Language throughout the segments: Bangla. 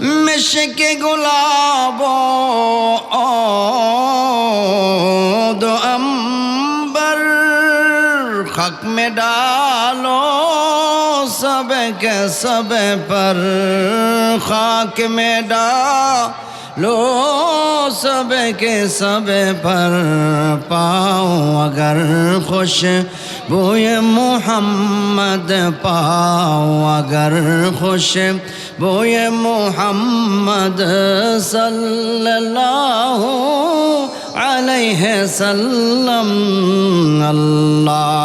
मिशके गुलाब दो अंबर खक में डालो सब के सब पर खाक में डालो सब के सब पर पाओ अगर खुश বয়ে মোহাম্মদ পাও আগর খুশ। বয়ে মোহাম্মদ সাল্লাল্লাহু আলাইহি সাল্লাম আল্লাহুম্মা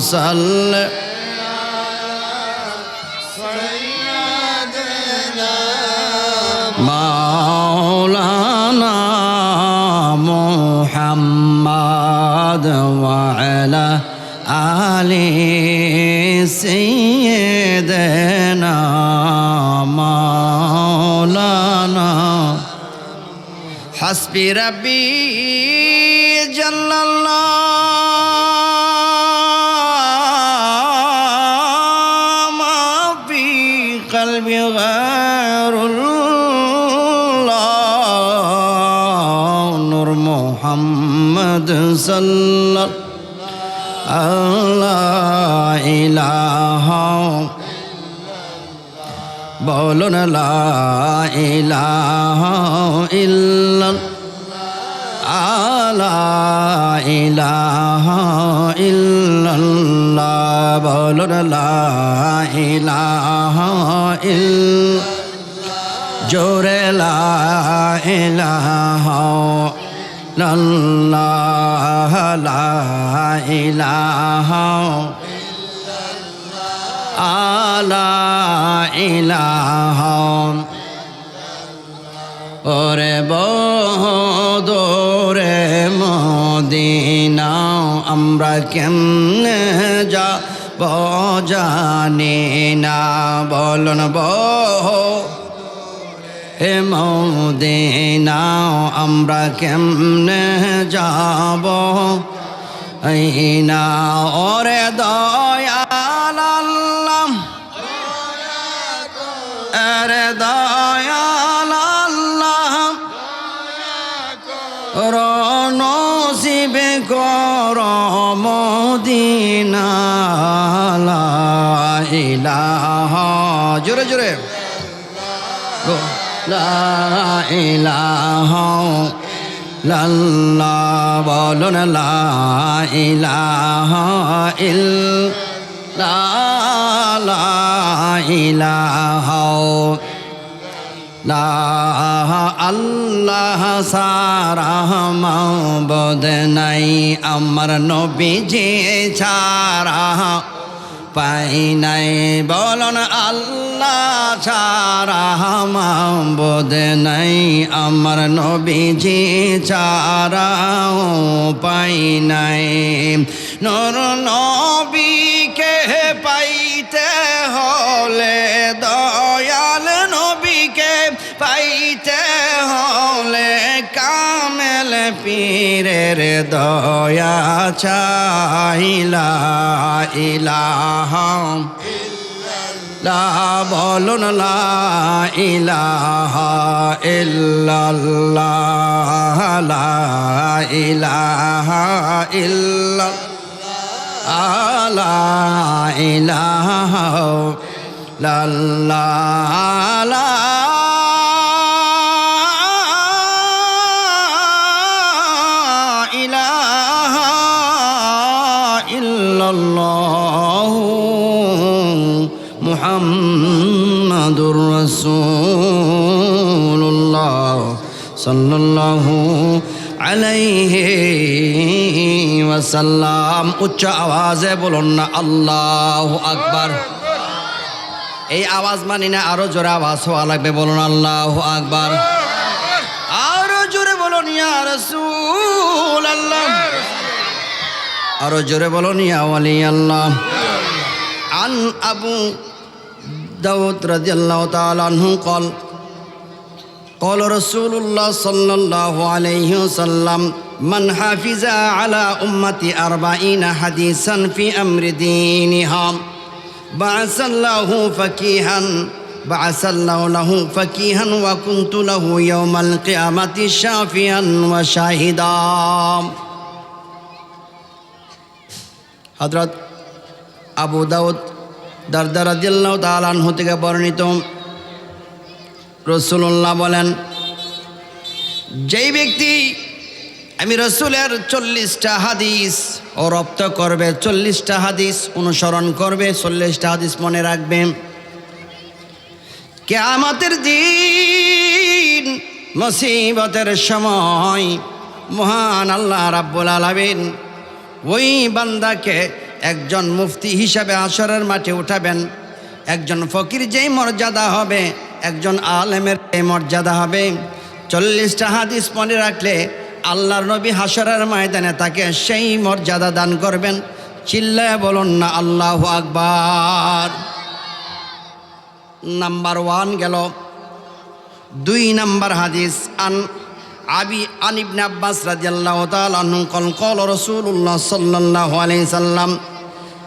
সাল্লাল্লাহু আলে সেদেনা মাওলানা হাসবি রবি জাল্লাল্লাহ মা ফি কলবি গায়রুল্লাহ নূর মুহাম্মদ সাল্লাল্লাহু ইলাহ। বলুন ইলাহ ইল্ল ইলাহ ইল্লাল্লাহ। বলুন ইলাহ ইল জোরে লা ইলাহ। লাল্লাহ লা ইলাহা আলা ইলাহা। ওরে বদরে মদিনা, আমরা কেমনে যা জানি না বলন বহ হে মদিনা, আমরা কেমনে যাব? না ওরে দয়াল আল্লাহ। আরে দয়াল আল্লাহ। রনসিবে কর মদিনা ইলাহা। জোরে জোরে। গো, লা ইলাহা লাল্লাহ বলুন লা ইলাহা ইল লা লা আল্লাহ সারা মাবদ নাই আমার নবী যে ছাড়া পাই নাই। বলন আল্লাহ ছাড়া বোধ নাই। আমার নবীজি ছাড়া পাই নাই। নর নবীকে পাইতে হলে পীরের দয়া চাইলা ইলাহা বলুন ইলাহা ইল্লাল্লাহ ইলাহা ইল্লা লা ইলাহা লাল্লাহ মুহাম্মাদুর রাসূলুল্লাহ সাল্লাল্লাহু আলাইহি ওয়াসাল্লাম। উচ্চ আওয়াজে বলুন না, আল্লাহু আকবার। এই আওয়াজ মানি না, আরও জোরে আওয়াজ হওয়া লাগবে, বলুন আল্লাহু আকবার। আরও জোরে বলুন, ইয়া রাসূল আল্লাহ আরও জোরে বলুন, ইয়া ওয়ালি আল্লাহ আন আবু داود رضي الله تعالى عنه قال قال رسول الله صلى الله عليه وسلم من حافظ على أمتي أربعين حديثا في أمر دينها بعث الله فكيها بعث الله له فكيها وكنت له يوم القيامة شافيا وشاهدا. حضرت أبو داود দারদার দিল্লাহ তালান থেকে বর্ণিত। রসুল্লাহ বলেন, যেই ব্যক্তি আমি রসুলের চল্লিশটা হাদিস ও রপ্ত করবে, চল্লিশটা হাদিস অনুসরণ করবে, চল্লিশটা হাদিস মনে রাখবে, কেয়ামতের দিন, মুসিবতের সময় মহান আল্লাহ রাব্বুল আলামিন ওই বান্দাকে একজন মুফতি হিসাবে আসরের মাঠে উঠাবেন, একজন ফকির যেই মর্যাদা হবে, একজন আলেমের এই মর্যাদা হবে। চল্লিশটা হাদিস মনে রাখলে আল্লাহর নবী হাসরের ময়দানে তাকে সেই মর্যাদা দান করবেন। চিল্লায় বলুন না, আল্লাহ আকবার। নাম্বার ওয়ান গেল, দুই নাম্বার হাদিস, আন আবি আনিবনে আব্বাস রাজিয়াল্লাহ তালু কল কল রসুল্লাহ সাল্লাহ আলি সাল্লাম,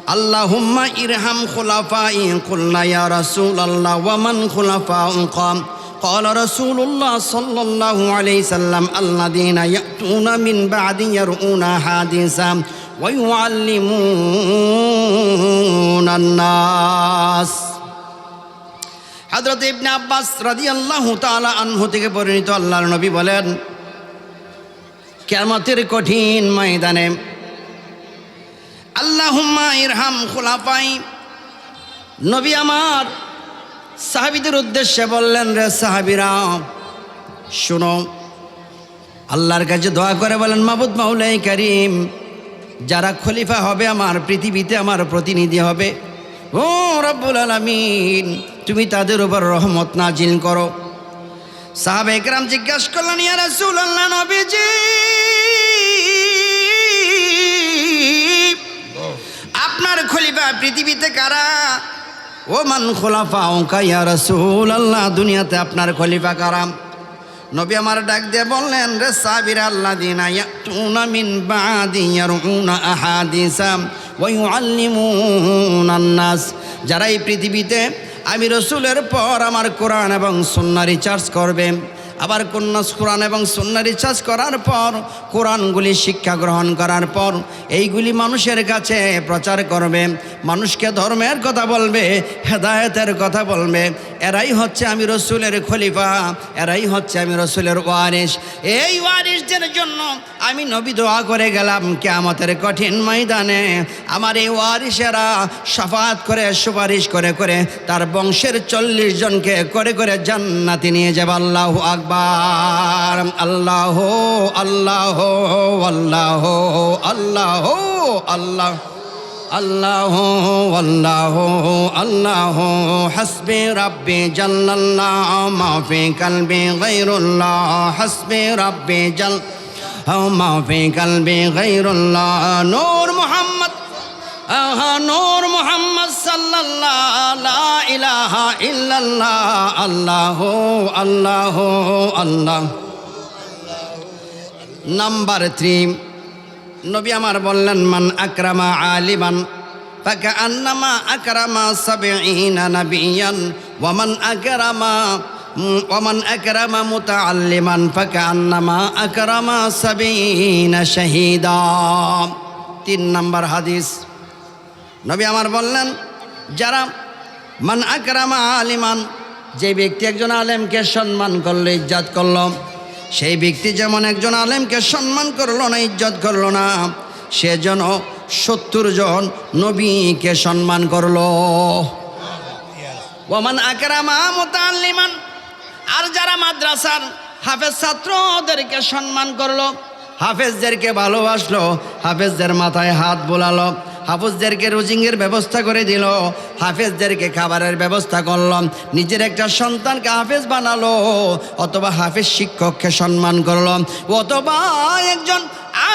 আল্লাহুম্মা ইরহাম খুলাফা ই খুল্লা ইয়া রসুল আল্লাহ ওয়ামান খুলাফা উকম قال رسول الله صلى الله عليه وسلم الذين يأتون من بعد يرؤون حادثا ويعلمون الناس হজরত ইবনে আব্বাস রাজি আল্লাহ তালা আনহু থেকে পরিণত আল্লাহর নবী বলেন কেমতের কঠিন ময়দানে আল্লাহুম্মা ইরহাম খুলাফাই, নবী আমার সাহাবিদের উদ্দেশ্যে বললেন, রে সাহাবিরা, শুনো, আল্লাহর কাছে দোয়া করে বলেন, মাবুদ মাউলাই করিম, যারা খলিফা হবে আমার, পৃথিবীতে আমার প্রতিনিধি হবে। ও রব্বুল আলমিন তুমি তাদের উপর রহমত নাজিল করো। সাহাবে একরাম জিজ্ঞাসা করলেন, ইয়া রাসূলুল্লাহ নবীজি, আপনার খলিফা পৃথিবীতে কারা? ও মান খোলাফা ওকা ইয়া রাসূলুল্লাহ, দুনিয়াতে আপনার খলিফা কারা? নবী আমার ডাক দিয়ে বললেন, রে সাবির আল্লাহ দিনা ইয়াতুনা মিন বাদি ইয়ারুনা আহাদিসা ওয়া ইউআল্লিমুনা নাস, যারা এই পৃথিবীতে আমি রসুলের পর আমার কোরআন এবং সন্না রিচার্জ করবে। আবার কন্যাস কোরআন এবং সন্না রিচার্জ করার পর, কোরআনগুলি শিক্ষা গ্রহণ করার পর, এইগুলি মানুষের কাছে প্রচার করবে। মানুষকে ধর্মের কথা বলবে, হেদায়েতের কথা বলবে এরাই হচ্ছে আমি রসুলের খলিফা, এরাই হচ্ছে আমি রসুলের ওয়ারিস এই ওয়ারিসদের জন্য আমি নবী দোয়া করে গেলাম কেয়ামতের কঠিন ময়দানে। আমার এই ওয়ারিসেরা সাফাত করে, সুপারিশ করে করে তার বংশের চল্লিশ জনকে করে করে জান্নাতি নিয়ে যাবে। আল্লাহ আকবার। আল্লাহ আল্লাহ আল্লাহ আল্লাহ আল্লাহ। আল্লাহ আল্লাহ আল্লাহ হাসবে রাব্বে জাল্লাল্লাহ মাফি কলবে গৈরুল্লাহ হাসবে রাব্বে জাল মাফি কলবে গৈরুল্লাহ নূর মোহাম্মদ, আহা নূর মোহাম্মদ সাল্লাল্লাহ, লা ইলাহা ইল্লাল্লাহ, আল্লাহ আল্লাহ আল্লাহ। নাম্বার থ্রি নবী আমার বললেন, মান আকরামা আলিমান ফাকা আন্নামা আকরামা সাবিঈনা নাবিয়ান, ওয়ামান আকরামা ওয়ামান আকরামা মুতাআল্লিমান, ফাকা আন্নামা আকরামা সাবিঈনা শাহীদা। তিন নম্বর হাদিস। নবী আমার বললেন, যারা মান আকরামা আলিমান, যে ব্যক্তি একজন আলেমকে সম্মান করল, ইজ্জত করল সেই ব্যক্তি যেমন একজন আলেমকে সম্মান করল না, ইজ্জত করল না, সে যেন সত্তর জন নবীকে সম্মান করল। ওমান আকরামা আর যারা মাদ্রাসার হাফেজ ছাত্রদেরকে সম্মান করল, হাফেজদেরকে ভালোবাসলো, হাফেজদের মাথায় হাত বোলালো হাফেজদেরকে রোজিংয়ের ব্যবস্থা করে দিল। হাফেজদেরকে খাবারের ব্যবস্থা করলাম নিজের একটা সন্তানকে হাফেজ বানালো, অথবা হাফেজ শিক্ষককে সম্মান করলাম অথবা একজন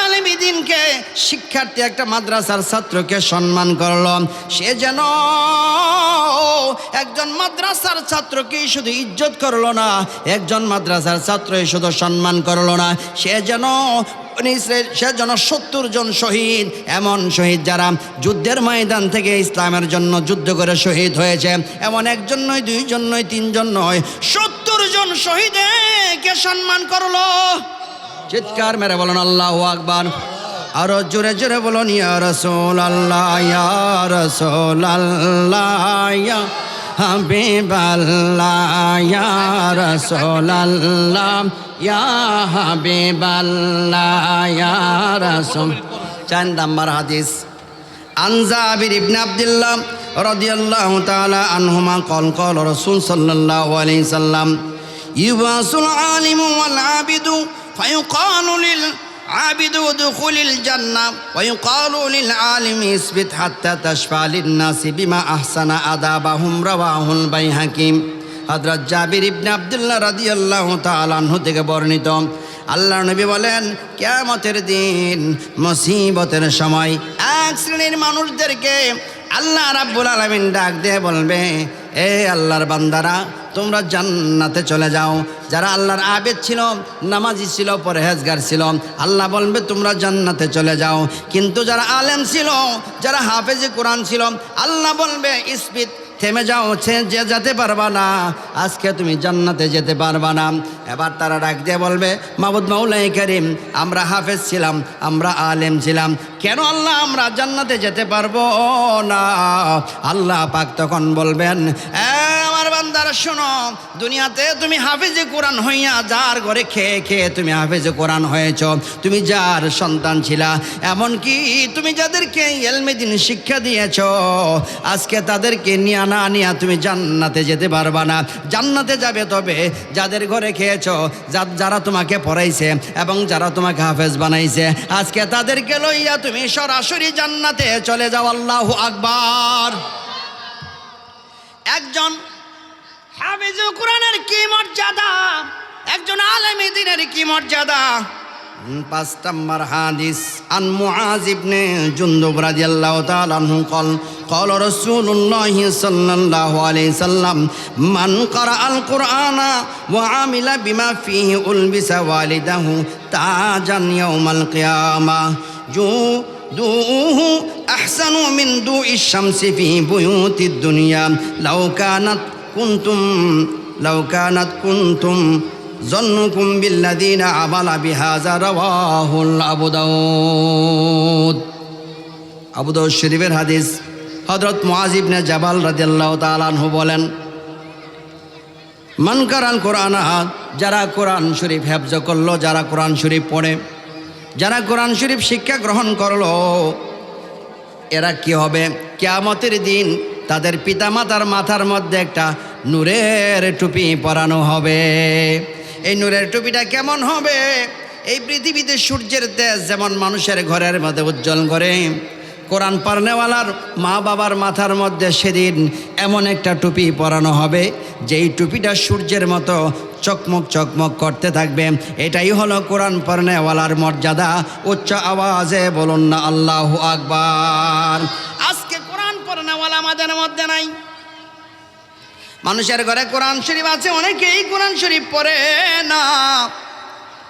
আলেমী দিনকে শিক্ষার্থী একটা মাদ্রাসার ছাত্রকে সম্মান করল। সে যেন একজন মাদ্রাসার ছাত্রকে শুধু ইজ্জত করল না, একজন মাদ্রাসার ছাত্রই শুধু সম্মান করল না। সে যেন সে যেন সত্তর জন শহীদ, এমন শহীদ যারা যুদ্ধের ময়দান থেকে ইসলামের জন্য যুদ্ধ করে শহীদ হয়েছে। এমন একজন নয়, দুইজন নয়, তিনজন নয়, সত্তর জন শহীদকে সম্মান করল। চিৎকার মেরে বলুন, আল্লাহ আকবার। আরও জোরে জোরে বলুন, ইয়া রসুল আল্লাহ ইয়া রসুল আল্লাহ ইয়া হাবিব আল্লাহ ইয়া রসুল আল্লাহ ইয়া হাবিব আল্লাহ ইয়া রসুল। চান দাম্বার হাদিস। আনজাবির ইবনে আব্দুল্লাহ রাদিয়াল্লাহু তাআলা আনহুমা কল কল রাসূল সাল্লাল্লাহু আলাইহি সাল্লাম, ইউবাসুল আলিমু ওয়াল আবিদু يبعث العالم والعابد فيقال للعابد ادخل الجنة ويقال للعالم اثبت حتى تشفع للناس بما أحسن أدابهم رواه البيهقي হজরত জাবির ইবনে আবদুল্লাহ রাদিয়াল্লাহু তাআলা আনহু থেকে বর্ণিত আল্লাহ নবী বলেন কেয়ামতের দিন মুসিবতের সময় এক শ্রেণীর মানুষদেরকে আল্লাহ রাব্বুল আলামিন ডাক দিয়ে বলবে এ আল্লাহর বান্দারা তোমরা জান্নাতে চলে যাও যারা আল্লাহর আবেদ ছিল, নামাজি ছিল, পরহেজগার ছিল, আল্লাহ বলবে, তোমরা জান্নাতে চলে যাও। কিন্তু যারা আলেম ছিল, যারা হাফেজে কোরআন ছিল, আল্লাহ বলবে, ইসপিত, থেমে যাও যে যেতে পারবা না। আজকে তুমি জান্নাতে যেতে পারবা না। এবার তারা ডাক দিয়ে বলবে মাহবুদ মাউলাই করিম, আমরা হাফেজ ছিলাম, আমরা আলেম ছিলাম। কেন আল্লাহ আমরা জান্নাতে যেতে পারব না? আল্লাহ পাক তখন বলবেন, "এ আমার বান্দারা শোনো, দুনিয়াতে তুমি হাফেজে কোরআন হইয়া যার ঘরে খেয়ে খেয়ে তুমি হাফেজে কোরআন হয়েছ, তুমি যার সন্তান ছিলা, এমনকি তুমি যাদেরকে এলমেদিন শিক্ষা দিয়েছ, আজকে তাদেরকে নিয়া না নিয়া তুমি জান্নাতে যেতে পারবা না। জান্নাতে যাবে তবে যাদের ঘরে খেয়েছ যারা তোমাকে পড়াইছে এবং যারা তোমাকে হাফেজ বানাইছে, আজকে তাদেরকে লইয়া তুমি সরাসরি জান্নাতে চলে যাও, আল্লাহ আকবার। একজন হাফিজুল কোরআনের কি মর্যাদা একজন আলেমী দিনের কি মর্যাদা হুম, পাঁচ নম্বর হাদিস আন মুআজ ইবনে জুনদুব রাদিয়াল্লাহু তাআলা আনহু قال قال رسول الله صلى الله عليه وسلم من قرأ القرآن وعمل بما فيه ألبس والده تاجا يوم القيامة جو دوءه أحسن من دوء الشمس في بيوت الدنيا لو كانت কুন্তুম লাউকানাত কুন্তুম জন্মকুম বিল্লাদিনা আবালা বিহাজা রাহুল আবুদ আবুদ শরীফের হাদিস হজরত মহাজিবনে জাবাল রাজিয়াল্লাহ তালানহু বলেন, মান কারান কোরআন, যারা কোরআন শরীফ হেফজ করল, যারা কোরআন শরীফ পড়ে, যারা কোরআন শরীফ শিক্ষা গ্রহণ করল, এরা কি হবে? কেয়ামতের দিন তাদের পিতামাতার মাথার মধ্যে একটা নূরের টুপি পরানো হবে। এই নূরের টুপিটা কেমন হবে? এই পৃথিবীতে সূর্যের তেজ যেমন মানুষের ঘরের মধ্যে উজ্জ্বল করে, কোরআন পারনেওয়ালার মা বাবার মাথার মধ্যে সেদিন এমন একটা টুপি পরানো হবে, যেই টুপিটা সূর্যের মতো চকমক চকমক করতে থাকবে। এটাই হলো কোরআন পারনেওয়ালার মর্যাদা। উচ্চ আওয়াজে বলুন না, আল্লাহ আকবার। আমাদের মধ্যে নাই। মানুষের ঘরে কোরআন শরীফ আছে, অনেকেই কোরআন শরীফ পড়ে না।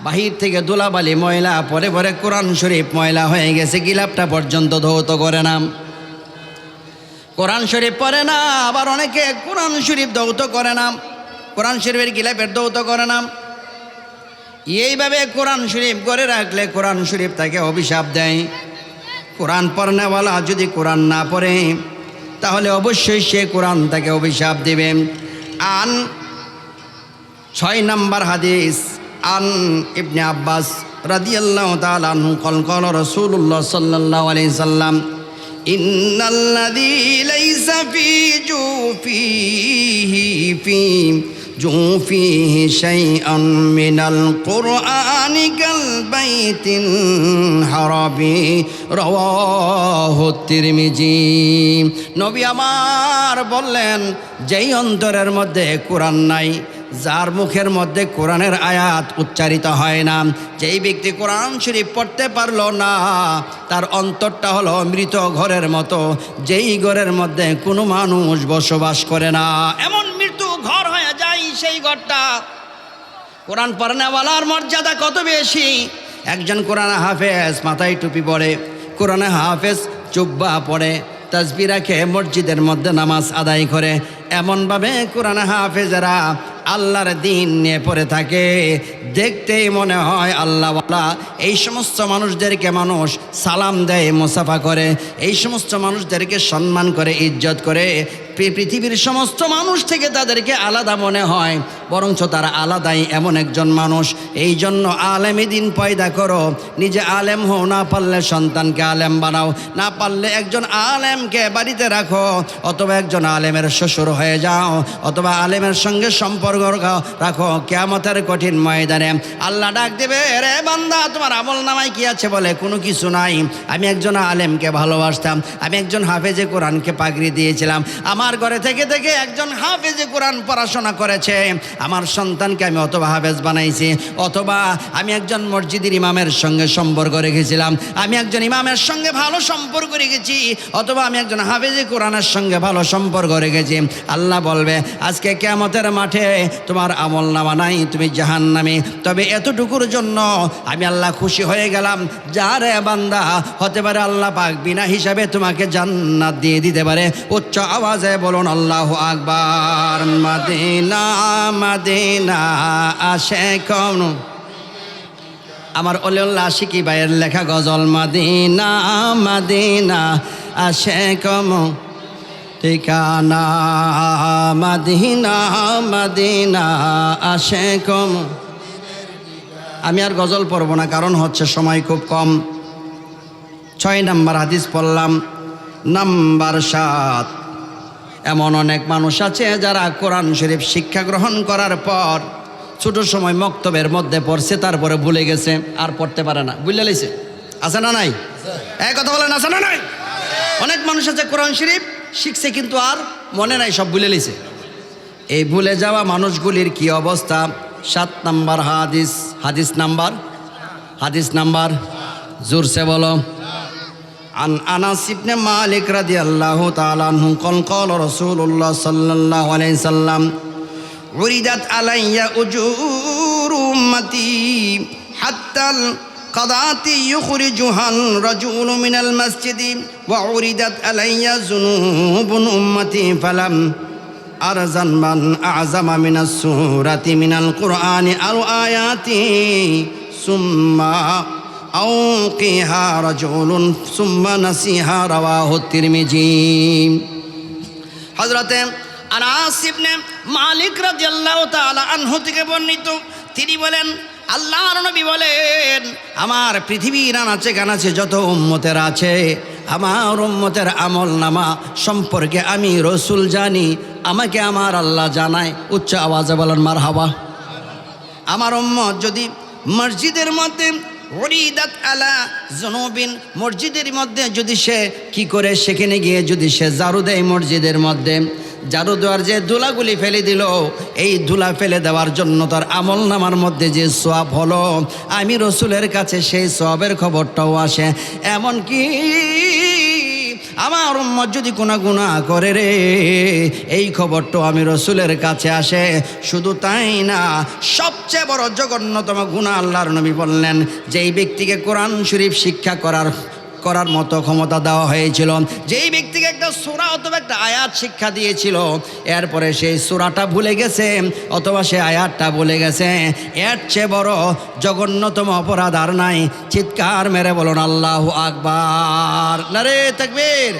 বাহির থেকে দোলাবালি ময়লা, পরে পরে কোরআন শরীফ ময়লা হয়ে গেছে, গিলাপটা পর্যন্ত ধৌত করে না কোরআন শরীফ পড়ে না, আবার অনেকে কোরআন শরীফ দৌত করে না কোরআন শরীফের গিলাপের দৌত করে না এইভাবে কোরআন শরীফ করে রাখলে কোরআন শরীফ তাকে অভিশাপ দেয়। কোরআন পড়নেওয়ালা যদি কোরআন না পড়ে তাহলে অবশ্যই সে কোরআন তাকে অভিশাপ দেবেন আন, ছয় নম্বর হাদিস, আন ইবনে আব্বাস রাদিয়াল্লাহ তালু কল কল রসুল্লাহ সাল্লাহ আলি সাল্লাম, ইন্নাল্লাযী লাইসা ফি জুফিহি ফি ليس في جوفيه في جوفيه شيئا من القرآن كالبيت الحربي رواه الترمذي নবী আমার বললেন যেই অন্তরের মধ্যে কোরআন নাই যার মুখের মধ্যে কোরআনের আয়াত উচ্চারিত হয় না যেই ব্যক্তি কোরআন শরীফ পড়তে পারলো না তার অন্তরটা হলো মৃত ঘরের মতো যেই ঘরের মধ্যে কোনো মানুষ বসবাস করে না এমন মৃত্যু ঘর হয়ে যায় সেই ঘরটা। কোরআন পড়নেওয়ালার মর্যাদা কত বেশি? একজন কোরআন হাফেজ মাথায় টুপি পড়ে কোরআনে হাফেজ চুব্বা পড়ে তাসবি রাখে, মসজিদের মধ্যে নামাজ আদায় করে। এমনভাবে কোরআন হাফেজেরা আল্লাহর দিন নিয়ে পড়ে থাকে। দেখতেই মনে হয় আল্লাহওয়ালা এই সমস্ত মানুষদেরকে মানুষ সালাম দেয়, মুসাফা করে। এই সমস্ত মানুষদেরকে সম্মান করে, ইজ্জত করে। পৃথিবীর সমস্ত মানুষ থেকে তাদেরকে আলাদা মনে হয়। বরঞ্চ তারা আলাদাই এমন একজন মানুষ। এই জন্য আলেমী দিন পয়দা করো। নিজে আলেম হও, না পারলে সন্তানকে আলেম বানাও। না পারলে একজন আলেমকে বাড়িতে রাখো। অথবা একজন আলেমের শ্বশুর হয়ে যাও। অথবা আলেমের সঙ্গে সম্পর্ক রাখো কেয়ামতের কঠিন ময়দানে। আল্লাহ ডাক দেবে, রে বান্দা, তোমার আমল নামায় কি আছে বলে? কোনো কিছু নাই। আমি একজন আলেমকে ভালোবাসতাম। আমি একজন হাফেজে কোরআনকে পাগড়ি দিয়েছিলাম। আমার ঘরে থেকে থেকে একজন হাফেজে কোরআন পড়াশোনা করেছে। আমার সন্তানকে আমি অথবা হাফেজ বানাইছি, অথবা আমি একজন মসজিদের ইমামের সঙ্গে সম্পর্ক রেখেছিলাম, আমি একজন ইমামের সঙ্গে ভালো সম্পর্ক রেখেছি, অথবা আমি একজন হাফেজে কোরআনের সঙ্গে ভালো সম্পর্ক রেখেছি। আল্লাহ বলবে, আজকে কেমতের মাঠে তোমার আমল নামা নাই, তুমি জাহান নামে তবে এতটুকুর জন্য আমি আল্লাহ খুশি হয়ে গেলাম। যারে বান্দা, হতে পারে আল্লাহ পাক বিনা হিসাবে তোমাকে জান্নাত দিয়ে দিতে পারে। উচ্চ আওয়াজে বলুন, আল্লাহ আকবার। মাদিনা মাদিনা আসে কোন আমার অলিউল্লাহ আশিকি ভাইয়ের লেখা গজল, মাদিনা মাদিনা আসে কম ঠিকানা, মাদিনা মাদিনা আসে কম আমি আর গজল পড়ব না, কারণ হচ্ছে সময় খুব কম। ছয় নাম্বার হাদিস পড়লাম, নাম্বার সাত এমন অনেক মানুষ আছে যারা কোরআন শরীফ শিক্ষা গ্রহণ করার পর ছোট সময় মক্তবের মধ্যে পড়ছে, তারপরে ভুলে গেছে আর পড়তে পারে না। বুঝলে লাইছে? আছে না নাই? এই কথা বলেন, আছে না নাই? অনেক মানুষ আছে কোরআন শরীফ শিখছে কিন্তু আর মনে নাই, সব ভুলে লিছে এই ভুলে যাওয়া মানুষগুলির কি অবস্থা? সাত নাম্বার হাদিস হাদিস নাম্বার? হাদিস নাম্বার? জোরসে বলো। عن أنس بن مالك رضي الله تعالى عنه قال قال رسول الله صلى الله عليه وسلم عرضت علي أجور أمتي حتى القضاة يخرجها الرجل من المسجد وعرضت علي ذنوب أمتي فلم أرزن من أعظم من السورة من القرآن أو آياته বর্ণিত, তিনি বলেন আল্লাহ নবী বলেন, আমার পৃথিবীর কেন আছে যত উম্মতের আছে, আমার উম্মতের আমল নামা সম্পর্কে আমি রসুল জানি, আমাকে আমার আল্লাহ জানায়। উচ্চ আওয়াজে বলেন মার হাওয়া আমার উম্মত যদি মসজিদের মধ্যে হরিদাত আলা জনবিন, মসজিদের মধ্যে যদি সে কি করে, সেখানে গিয়ে যদি সে জারু দেয় মসজিদের মধ্যে জারু দেওয়ার যে ধুলাগুলি ফেলে দিল, এই ধুলা ফেলে দেওয়ার জন্য তার আমল নামার মধ্যে যে সোয়াব হলো, আমি রসুলের কাছে সেই সোয়াবের খবরটাও আসে। এমনকি আমার উম্মত যদি কোনো গুণা করে রে, এই খবরটা আমি রসুলের কাছে আসে। শুধু তাই না, সবচেয়ে বড় জঘন্যতম গুণা আল্লাহর নবী বললেন, যেই ব্যক্তিকে কোরআন শরীফ শিক্ষা করার করার মতো ক্ষমতা দেওয়া হয়েছিল। যেই ব্যক্তিকে একটা সোরা অথবা একটা আয়াত শিক্ষা দিয়েছিল, এরপরে সেই সোরাটা ভুলে গেছে অথবা সে আয়াতটা ভুলে গেছে। এর চেয়ে বড় জঘন্যতম অপরাধ আর নাই। চিৎকার মেরে বলুন, আল্লাহ আকবার। নারে তাকবীর।